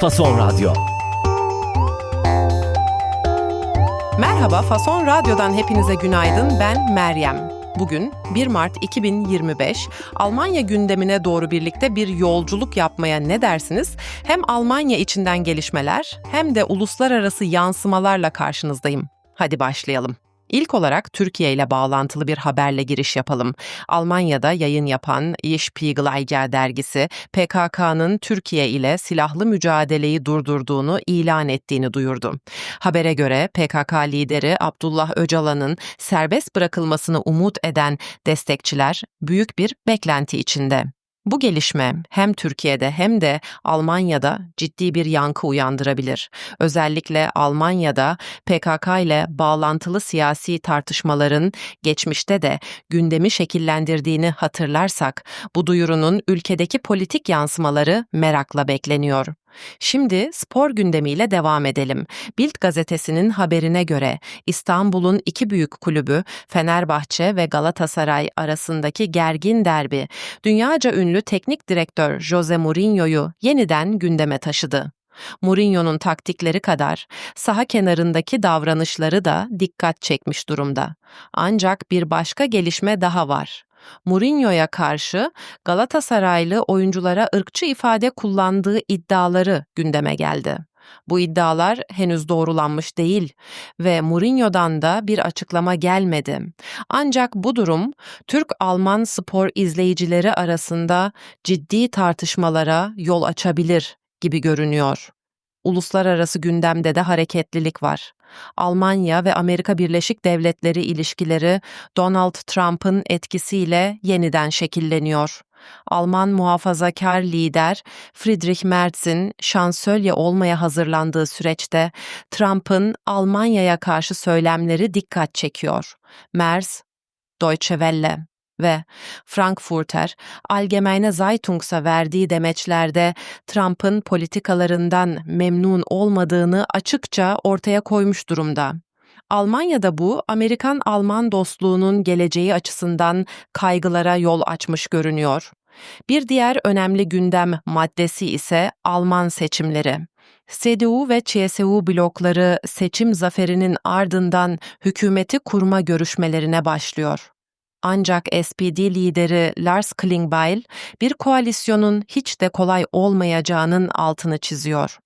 Fason Radyo. Merhaba, Fason Radyo'dan hepinize günaydın. Ben Meryem. Bugün 1 Mart 2025 Almanya gündemine doğru birlikte bir yolculuk yapmaya ne dersiniz? Hem Almanya içinden gelişmeler hem de uluslararası yansımalarla karşınızdayım. Hadi başlayalım. İlk olarak Türkiye ile bağlantılı bir haberle giriş yapalım. Almanya'da yayın yapan Die Spiegeleiger dergisi PKK'nın Türkiye ile silahlı mücadeleyi durdurduğunu ilan ettiğini duyurdu. Habere göre PKK lideri Abdullah Öcalan'ın serbest bırakılmasını umut eden destekçiler büyük bir beklenti içinde. Bu gelişme hem Türkiye'de hem de Almanya'da ciddi bir yankı uyandırabilir. Özellikle Almanya'da PKK ile bağlantılı siyasi tartışmaların geçmişte de gündemi şekillendirdiğini hatırlarsak bu duyurunun ülkedeki politik yansımaları merakla bekleniyor. Şimdi spor gündemiyle devam edelim. Bild gazetesinin haberine göre İstanbul'un iki büyük kulübü Fenerbahçe ve Galatasaray arasındaki gergin derbi dünyaca ünlü teknik direktör Jose Mourinho'yu yeniden gündeme taşıdı. Mourinho'nun taktikleri kadar saha kenarındaki davranışları da dikkat çekmiş durumda. Ancak bir başka gelişme daha var. Mourinho'ya karşı Galatasaraylı oyunculara ırkçı ifade kullandığı iddiaları gündeme geldi. Bu iddialar henüz doğrulanmış değil ve Mourinho'dan da bir açıklama gelmedi. Ancak bu durum Türk-Alman spor izleyicileri arasında ciddi tartışmalara yol açabilir gibi görünüyor. Uluslararası gündemde de hareketlilik var. Almanya ve Amerika Birleşik Devletleri ilişkileri Donald Trump'ın etkisiyle yeniden şekilleniyor. Alman muhafazakar lider Friedrich Merz'in şansölye olmaya hazırlandığı süreçte Trump'ın Almanya'ya karşı söylemleri dikkat çekiyor. Merz, Deutsche Welle ve Frankfurter Allgemeine Zeitung'a verdiği demeçlerde Trump'ın politikalarından memnun olmadığını açıkça ortaya koymuş durumda. Almanya'da bu Amerikan-Alman dostluğunun geleceği açısından kaygılara yol açmış görünüyor. Bir diğer önemli gündem maddesi ise Alman seçimleri. CDU ve CSU blokları seçim zaferinin ardından hükümeti kurma görüşmelerine başlıyor. Ancak SPD lideri Lars Klingbeil bir koalisyonun hiç de kolay olmayacağının altını çiziyor.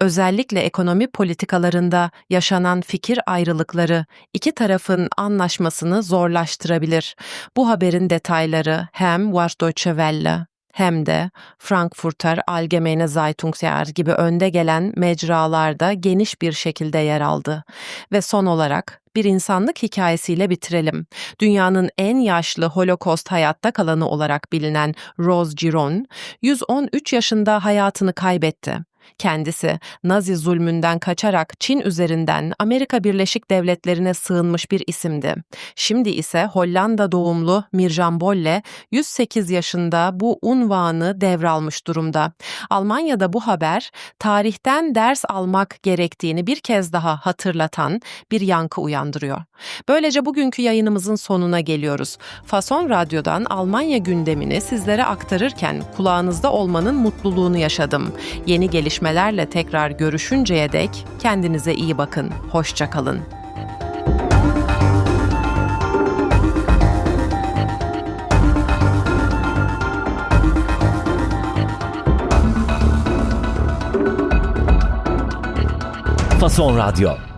Özellikle ekonomi politikalarında yaşanan fikir ayrılıkları iki tarafın anlaşmasını zorlaştırabilir. Bu haberin detayları hem Westdeutsche Welle hem de Frankfurter Allgemeine Zeitung gibi önde gelen mecralarda geniş bir şekilde yer aldı. Ve son olarak bir insanlık hikayesiyle bitirelim. Dünyanın en yaşlı Holocaust hayatta kalanı olarak bilinen Rose Giron, 113 yaşında hayatını kaybetti. Kendisi Nazi zulmünden kaçarak Çin üzerinden Amerika Birleşik Devletleri'ne sığınmış bir isimdi. Şimdi ise Hollanda doğumlu Mirjam Bolle 108 yaşında bu unvanı devralmış durumda. Almanya'da bu haber tarihten ders almak gerektiğini bir kez daha hatırlatan bir yankı uyandırıyor. Böylece bugünkü yayınımızın sonuna geliyoruz. Fason Radyo'dan Almanya gündemini sizlere aktarırken kulağınızda olmanın mutluluğunu yaşadım. Yeni gelişmelerle tekrar görüşünceye dek kendinize iyi bakın. Hoşçakalın. Fason Radyo.